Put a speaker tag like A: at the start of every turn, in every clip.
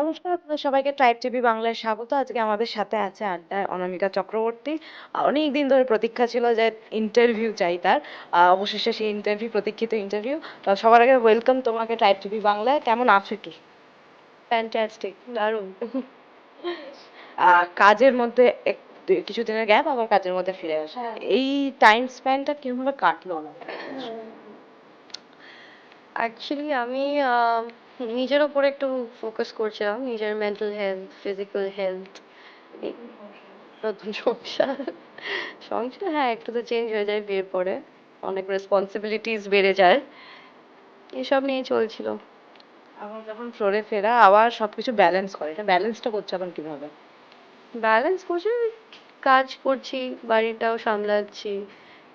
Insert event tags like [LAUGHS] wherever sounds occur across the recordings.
A: নমস্কার আপনাদের সবাইকে ট্রাইব টিভি বাংলায় স্বাগত। আজকে আমাদের সাথে আছে আড্ডায় অনামিকা চক্রবর্তী। অনেক দিন ধরে প্রতীক্ষা ছিল যে ইন্টারভিউ চাই তার। অবশেষে সেই ইন্টারভিউ প্রতীক্ষিত ইন্টারভিউ সবার আগে ওয়েলকাম তোমাকে ট্রাইব টিভি বাংলায়। কেমন আছো কি?
B: ফ্যান্টাস্টিক দারুণ।
A: কাজের মধ্যে কিছুদিনের গ্যাপ আবার কাজের মধ্যে ফিরে আসা।
B: হ্যাঁ।
A: এই টাইম স্প্যানটা কীভাবে কাটলো না
B: অ্যাকচুয়ালি আমি নিজের ওপরে একটু ফোকাস করছিলাম নিজের মেন্টাল হেলথ ফিজিক্যাল হেলথ নতুন সংসার সংসার হ্যাঁ একটু তো চেঞ্জ হয়ে যায় বিয়ের পরে অনেক রেসপন্সিবিলিটিস বেড়ে যায় এসব নিয়ে চলছিল।
A: এখন যখন ফ্লোরে ফেরা আবার সবকিছু ব্যালেন্স করে এটা ব্যালেন্সটা করছে এখন কীভাবে?
B: ব্যালেন্স করছি কাজ করছি বাড়িটাও সামলাচ্ছি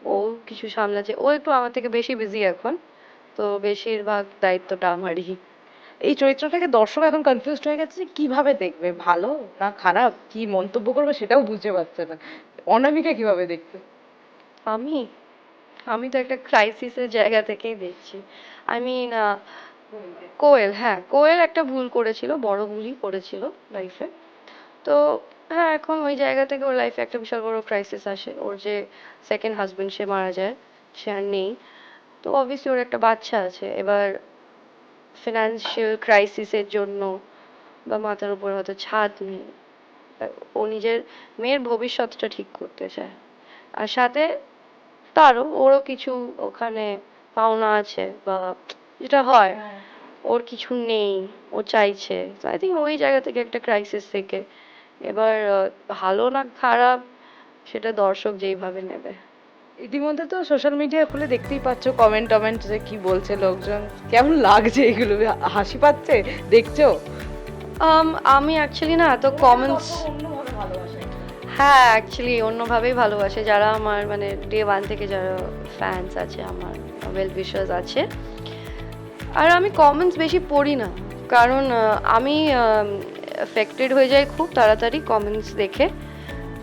B: ও কিছু সামলাচ্ছে ও একটু আমার থেকে বেশি বিজি এখন তো বেশিরভাগ দায়িত্বটা আমারই।
A: এই চরিত্রটাকে দর্শক এখন কনফিউজড হয়ে গেছে কীভাবে দেখবে? ভালো না খারাপ? কি মন্তব্য করবে সেটাও বুঝতে পারছে না। অনামিকা কীভাবে দেখবে?
B: আমি? আমি তো একটা ক্রাইসিসের জায়গা থেকেই দেখছি। আই মিন কোয়েল হ্যাঁ কোয়েল একটা ভুল করেছিল, বড় ভুলই করেছিল লাইফে তো হ্যাঁ এখন ওই জায়গা থেকে ওর লাইফে একটা বিশাল বড় ক্রাইসিস আসে। ওর যে সেকেন্ড হাজবেন্ড সে মারা যায়, সে আর নেই। তো অবভিয়াসলি ওর একটা বাচ্চা আছে। এবার ফিনান্সিয়াল ক্রাইসিসের জন্য বা মাথার উপর হয়তো ছাদ নেই। ও নিজের মেয়ের ভবিষ্যৎটা ঠিক করতে চায়। আর সাথে তারও ওরও কিছু ওখানে পাওনা আছে বা যেটা হয় ওর কিছু নেই ও চাইছে। আই থিঙ্ক ওই জায়গা থেকে একটা ক্রাইসিস থেকে। এবার ভালো না খারাপ সেটা দর্শক যেইভাবে নেবে।
A: ইতিমধ্যে তো সোশ্যাল মিডিয়া খুলে দেখতেই পাচ্ছ কমেন্ট টমেন্ট যে কি বলছে লোকজন কেমন লাগছে এগুলো হাসি পাচ্ছে দেখছ?
B: Um, আমি অ্যাকচুয়ালি না এত কমেন্টস হ্যাঁ অ্যাকচুয়ালি অন্যভাবেই ভালোবাসে যারা আমার মানে ডে ওয়ান থেকে যারা ফ্যান্স আছে আমার ওয়েল উইশার্স আছে। আর আমি কমেন্টস বেশি পড়ি না কারণ আমি এফেক্টেড হয়ে যাই খুব তাড়াতাড়ি কমেন্টস দেখে।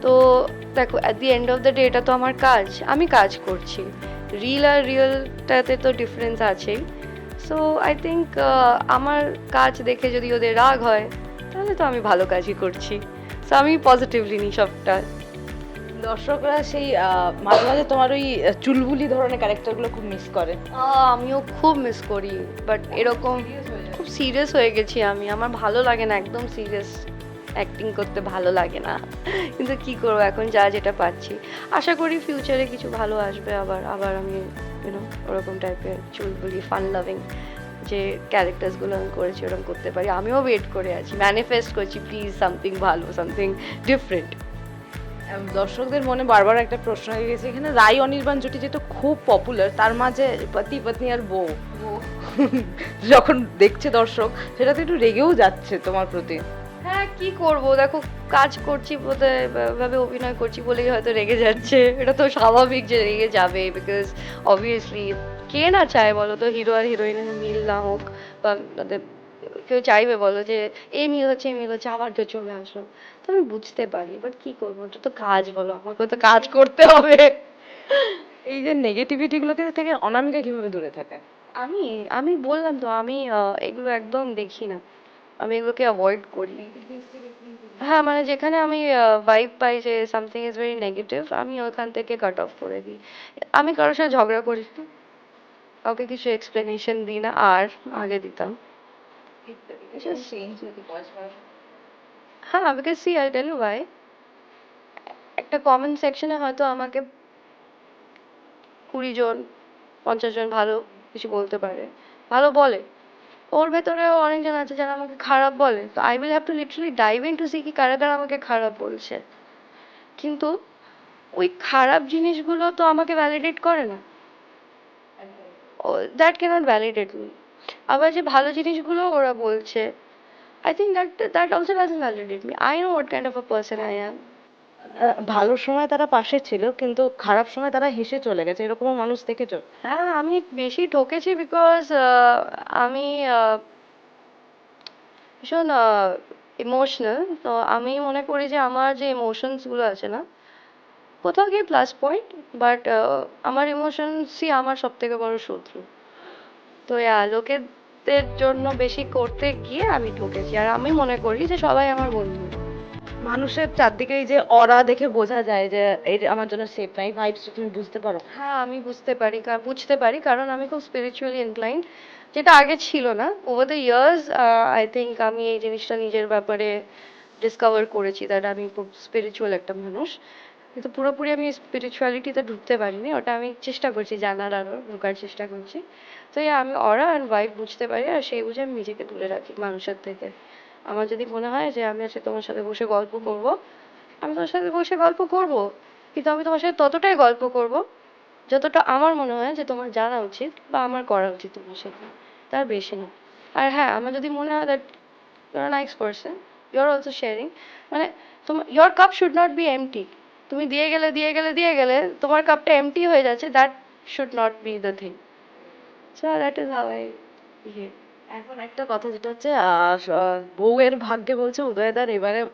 B: তো দেখো at the end of the day এটা তো আমার কাজ আমি কাজ করছি। রিল আর রিয়েলটাতে তো ডিফারেন্স আছেই। সো আই থিঙ্ক আমার কাজ দেখে যদি ওদের রাগ হয় তাহলে তো আমি ভালো কাজই করছি। সো আমি পজিটিভলি নিই সবটা।
A: দর্শকরা সেই মাঝে মাঝে তোমার ওই চুলবুলি ধরনের ক্যারেক্টারগুলো খুব মিস করে।
B: আমিও খুব মিস করি বাট এরকম খুব সিরিয়াস হয়ে গেছি আমি। আমার ভালো লাগে না একদম সিরিয়াস অ্যাক্টিং করতে ভালো লাগে না। কিন্তু কি করব এখন যা যেটা পাচ্ছি। আশা করি ফিউচারে কিছু ভালো আসবে আবার আবার আমি ইউনো ওরকম টাইপের চুলবুলি ফান লাভিং যে ক্যারেক্টার্সগুলো আমি করেছি ওরকম করতে পারি। আমিও ওয়েট করে আছি ম্যানিফেস্ট করছি প্লিজ সামথিং ভালো সামথিং ডিফারেন্ট
A: দর্শকদের মনে বারবার একটা প্রশ্ন হয়ে গেছে এখানে রাই অনির্বাণ জুটি যেহেতু খুব পপুলার তার মাঝে পতি পত্নী আর বউ। [LAUGHS] যখন দেখছে দর্শক সেটাতে একটু রেগেও যাচ্ছে তোমার প্রতি।
B: হ্যাঁ কি করব? দেখো কাজ করছি বলতে ভাবে অভিনয় করছি বলেই হয়তো রেগে যাচ্ছে। এটা তো স্বাভাবিক যে রেগে যাবে বিকজ অবভিয়াসলি কে না চায় বলো তো হিরো আর হিরোইনের মিল না হোক বা তাদের কেউ চাইবে বলো যে এই মিল হচ্ছে এই মিল হচ্ছে আবার চলে আসলো। তো আমি বুঝতে পারি বাট কি করব? ওটা তো কাজ বলো আমাকে তো কাজ করতে হবে।
A: এই যে নেগেটিভিটি গুলোকে থেকে অনামিকা কীভাবে দূরে থাকে?
B: আমি আমি বললাম তো আমি এগুলো একদম দেখি না। আমি এগুলোকে অ্যাভয়েড করি। হ্যাঁ মানে যেখানে আমি ভাইব পাই যে সামথিং ইজ ভেরি নেগেটিভ আমি ওখান থেকে কাট অফ করে দিই। আমি কারোর সাথে ঝগড়া করি না। কাউকে কিছু এক্সপ্লেনেশন দিই না আর আগে দিতাম। হ্যাঁ বিকজ সি আই টেল ভাই একটা কমেন্ট সেকশনে হয়তো আমাকে কুড়ি জন পঞ্চাশ জন ভালো কিছু বলতে পারে। ভালো বলে। ওর ভেতরেও অনেকজন আছে যারা আমাকে খারাপ বলে। তো I will have to literally dive into see কি কারা কারা আমাকে খারাপ বলছে। কিন্তু ওই খারাপ জিনিসগুলো তো আমাকে ভ্যালিডেট করে না। দ্যাট ক্যানট ভ্যালিডেট মি আবার যে ভালো জিনিসগুলো ওরা বলছে I think that that also doesn't validate me I know what kind of a person I am
A: ভালো সময় তারা পাশে ছিল কিন্তু খারাপ সময় তারা হেসে চলে গেছে এরকমও মানুষ দেখেছ?
B: হ্যাঁ আমি বেশি ঠকেছি বিকজ আমি ভীষণ ইমোশনাল তো আমি মনে করি যে আমার যে ইমোশনসগুলো আছে না কোথাও গিয়ে প্লাস পয়েন্ট বাট আমার ইমোশনসই আমার সব থেকে বড় শত্রু। তো yeah, লোকে জন্য বেশি করতে গিয়ে আমি ঠকেছি আর আমি মনে করি যে সবাই আমার বন্ধু।
A: মানুষের চারদিকে এই যে অরা দেখে বোঝা যায় যে এটা আমার জন্য সেফ নাই ভাইবস তুমি বুঝতে পারো।
B: হ্যাঁ আমি বুঝতে পারি কারণ বুঝতে পারি, কারণ আমি খুব স্পিরিচুয়ালি ইনক্লাইন্ড যেটা আগে ছিল না। Over the years I think আমি এই জিনিসটা নিজের ব্যাপারে ডিসকভার করেছি দ্যাট আমি খুব স্পিরিচুয়াল একটা মানুষ। কিন্তু পুরোপুরি আমি স্পিরিচুয়ালিটিতে ঢুকতে পারিনি, ওটা আমি চেষ্টা করছি, জানার আরও ঢোকার চেষ্টা করছি। তো আমি অরা অ্যান্ড ভাইব বুঝতে পারি, আর সেই বুঝে আমি নিজেকে দূরে রাখি মানুষের থেকে। আমার যদি মনে হয় যে আমি আজকে তোমার সাথে বসে গল্প করব, আমি তোমার সাথে বসে গল্প করব। কিন্তু আমি তোমার সাথে ততটাই গল্প করব যতটা আমার মনে হয় যে তোমার জানা উচিত বা আমার করা উচিত তোমার সাথে। তার বেশি না। আর হ্যাঁ আমার যদি মনে হয় that you're nice person you're also sharing মানে তোমার your cup should not be empty তুমি দিয়ে গেলে দিয়ে গেলে দিয়ে গেলে তোমার কাপটা এমটি হয়ে যাচ্ছে that should not be the thing so that is how I behave
A: এখন একটা কথা যেটা হচ্ছে আহ, স- বউয়ের ভাগ্যে বলছে উদয়দার এবারে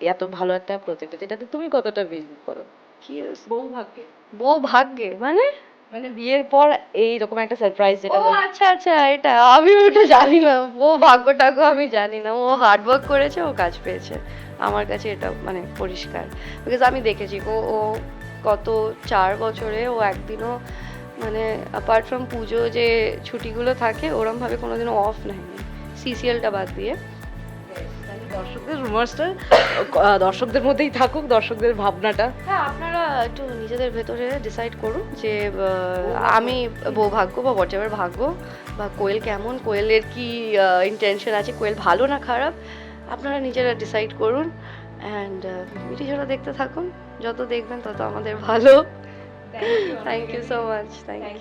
A: এত ভালো একটা প্রজেক্ট এটাতে তুমি কতটা বিলিভ করো?
B: কি
A: বউ ভাগ্যে।
B: বউ ভাগ্যে? মানে?
A: মানে বিয়ের পর এইরকম একটা সারপ্রাইজ যেটা
B: ও আচ্ছা আচ্ছা এটা আমি ওটা জানি না। ও ভাগ্য টাগ্য আমি জানি না। ও হার্ড ওয়ার্ক করেছে ও কাজ পেয়েছে। আমার কাছে এটা মানে পরিষ্কার। বিকজ আমি দেখেছি ও ও গত চার বছরে ও একদিনও মানে অ্যাপার্ট ফ্রম পুজো যে ছুটিগুলো থাকে ওরমভাবে কোনোদিনও অফ নেয়নি সিসিএলটা বাদ দিয়ে।
A: দর্শকদের রুমার্সটা দর্শকদের মধ্যেই থাকুক দর্শকদের ভাবনাটা।
B: হ্যাঁ আপনারা একটু নিজেদের ভেতরে ডিসাইড করুন যে আমি বউ ভাগ্য বা হোয়াট এভার ভাগ্য বা কোয়েল কেমন কোয়েলের কি ইন্টেনশন আছে কোয়েল ভালো না খারাপ আপনারা নিজেরা ডিসাইড করুন। অ্যান্ড ভিডিওটা দেখতে থাকুন যত দেখবেন তত আমাদের ভালো। Thank you so much thank you